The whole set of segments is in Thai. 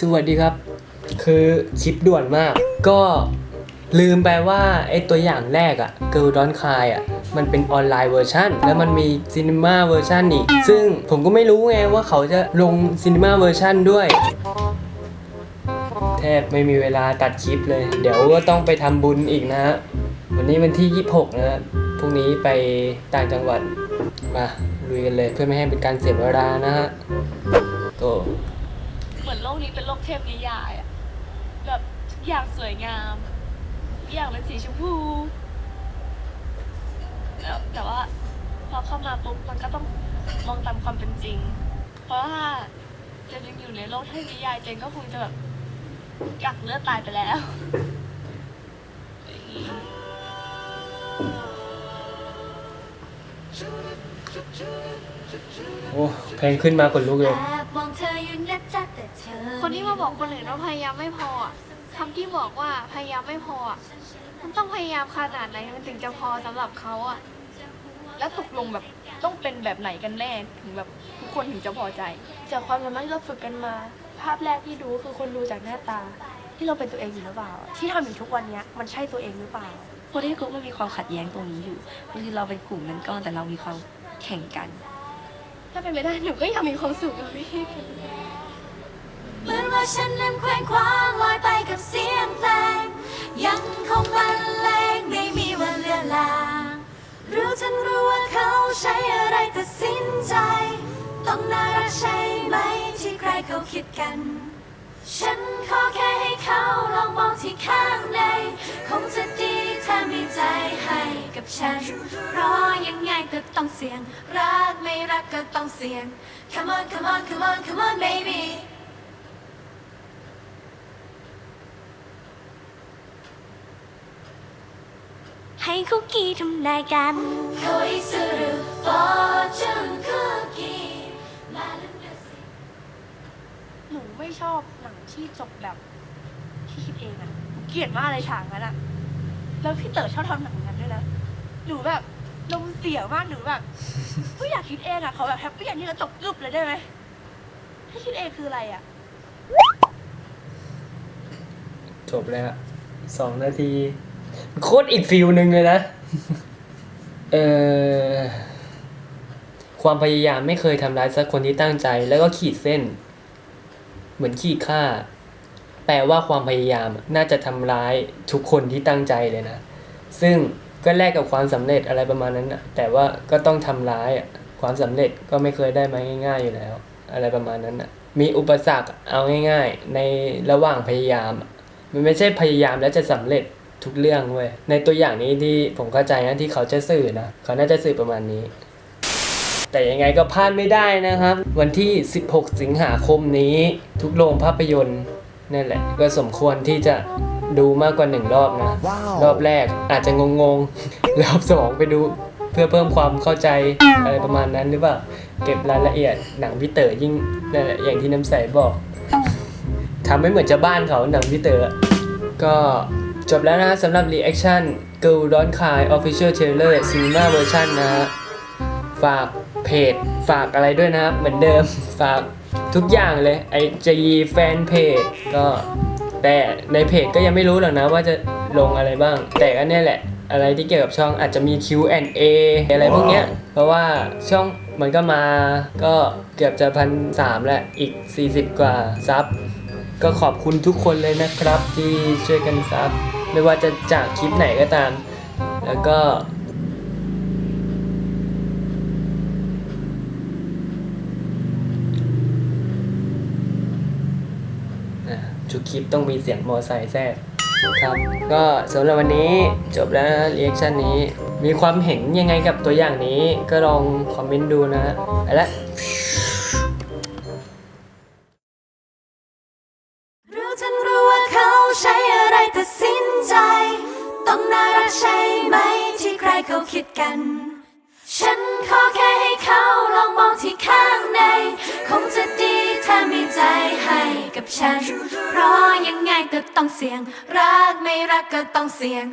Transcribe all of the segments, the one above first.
สวัสดีครับ คือคลิปด่วนมาก ก็ลืมไปว่าไอตัวอย่างแรกอะ Girl Don't Cry อะมันเป็นออนไลน์เวอร์ชันแล้วมันมีซีนีมาเวอร์ชันอีก ซึ่งผมก็ไม่รู้ไงว่าเขาจะลงซีนีมาเวอร์ชันด้วย แทบไม่มีเวลาตัดคลิปเลย เดี๋ยวก็ต้องไปทำบุญอีกนะฮะ วันนี้วันที่ 26 นะฮะพรุ่งนี้ไปต่างจังหวัด มาลุยกันเลยเพื่อไม่ให้เป็นการเสียเวลานะฮะก็ เหมือนโลกนี้เป็นโลกเทพนิยายอะแบบทุกอย่างสวยงามทุกอย่างเป็นสีชมพูแล้วแต่ว่าพอเข้ามาปุ๊บมันก็ต้องมองตามความเป็นจริง เพราะว่าเจนยังอยู่ในโลกเทพนิยายเจนก็คงจะแบบกักเลือดตายไปแล้วอย่างงี้โอ้เพลงขึ้นมาขนลุกเลยแอบมองเธออยู่นะจ๊ะแต่เธอคนที่มาบอกคนอื่นว่าพยายามไม่พออะคำที่บอกว่าพยายามไม่พออะมันต้องพยายามขนาดไหนมันถึงจะพอสำหรับเขาอะแล้วตกลงแบบต้องเป็นแบบไหนกันแน่ถึงแบบทุกคนถึงจะพอใจ จากความสามารถที่เราฝึกกันมา ภาพแรกที่ดูคือคนดูจากหน้าตา ที่เราเป็นตัวเองอยู่หรือเปล่า ที่ทำอยู่ทุกวันเนี้ยมันใช่ตัวเองหรือเปล่าพวกที่กลุ่มมันมีความขัดแย้งตรงนี้อยู่บางทีเราเป็นกลุ่มเป็นก้อนแต่เรามีความแข่งกัน ถ้าเป็นไปได้หนูก็อยากมีความสุขกับพี่เหมือนว่าฉันนั้นเคว้งคว้างลอยไปกับเสียงเพลง ยังคงบรรเลงไม่มีวันเลือนลางรู้ฉันรู้ว่าเขาใช้อะไรตัดสินใจ ต้องน่ารักใช่ไหมที่ใครเขาคิดกัน ฉันขอแค่ให้เขาลองมองที่ข้างใน คงจะดี ถ้ามีใจให้กับฉันเพราะยังไงก็ต้องเสี่ยง รักไม่รักก็ต้องเสี่ยง Come on come on come on come on baby ให้คุกกี้ทำนายกันโคอิสุรุฟอร์จูนคุกกี้มาลุ้นดูสิ หนูไม่ชอบหนังที่จบแบบที่คิดเองอะหนูเกลียดมากเลยฉากนั้นอะ แล้วพี่เต๋อชอบทำหนังอย่างนั้นด้วยนะหนูแบบลมเสียมากหนูแบบไม่อยากคิดเองอะเขาแบบแฮปปี้อย่างนี้ก็ตกกึบเลยได้ไหมให้คิดเองคืออะไรอะจบแล้วสองนาที โคตรอีกฟิลหนึ่งเลยนะ เออความพยายามไม่เคยทำร้ายสักคนที่ตั้งใจ แล้วก็ขีดเส้น เหมือนขีดค่า แปลว่าความพยายามน่าจะทำร้ายทุกคนที่ตั้งใจเลยนะ ซึ่งก็แลกกับความสำเร็จอะไรประมาณนั้นนะแต่ว่าก็ต้องทำร้ายความสำเร็จก็ไม่เคยได้มาง่าย ๆอยู่แล้ว อะไรประมาณนั้นนะมีอุปสรรคเอาง่าย ๆ ในระหว่างพยายาม มันไม่ใช่พยายามแล้วจะสำเร็จทุกเรื่องเว้ยในตัวอย่างนี้ที่ผมเข้าใจนะที่เขาจะสื่อนะเขาน่าจะสื่อประมาณนี้ แต่ยังไงก็พลาดไม่ได้นะครับ วันที่ 16 สิงหาคมนี้ทุกโรงภาพยนตร์ นั่นแหละ ก็สมควรที่จะดูมากกว่าหนึ่งรอบนะ รอบแรกอาจจะงงๆ รอบสองไปดูเพื่อเพิ่มความเข้าใจอะไรประมาณนั้นหรือเปล่า เก็บรายละเอียดหนังพี่เต๋อยิ่งนั่นแหละอย่างที่น้ำใสบอกทำให้เหมือนจะบ้านเขาหนังพี่เต๋อก็จบแล้วนะสำหรับ reaction Girl Don't Cry Official Trailer Cinema Version นะฮะฝากเพจฝากอะไรด้วยนะครับเหมือนเดิมฝาก ทุกอย่างเลยไอจีแฟนเพจก็แต่ในเพจก็ยังไม่รู้หรอกนะว่าจะลงอะไรบ้าง แต่ก็เนี่ยแหละ อะไรที่เกี่ยวกับช่องอาจจะมี Q&A อะไรพวกเนี้ย เพราะว่าช่องมันก็มาก็เกือบจะพันสามแล้วอีก 40 กว่าซับก็ขอบคุณทุกคนเลยนะครับที่ช่วยกันซับไม่ว่าจะจากคลิปไหนก็ตาม แล้วก็ ทุกคลิปต้องมีเสียงมอไซค์แทรกครับ ก็สำหรับวันนี้จบแล้วเรีแอคชั่นนี้ มีความเห็นยังไงกับตัวอย่างนี้ ก็ลองคอมเมนต์ดูนะไปละรู้ฉันรู้ว่าเขาใช้อะไรตัดสินใจ ต้องน่ารักใช่ไหมที่ใครเขาคิดกัน ฉันขอแค่ให้เขาลองมองที่ข้างใน คงจะดีถ้ามีใจให้ กับฉันราะยังไงก็ต้องเสี่ยง รักไม่รักก็ต้องเสี่ยง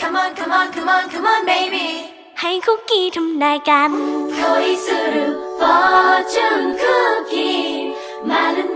Come on come on come on come on baby ให้คุกกี้ทำนายกัน恋するフォーチュンクッキーまる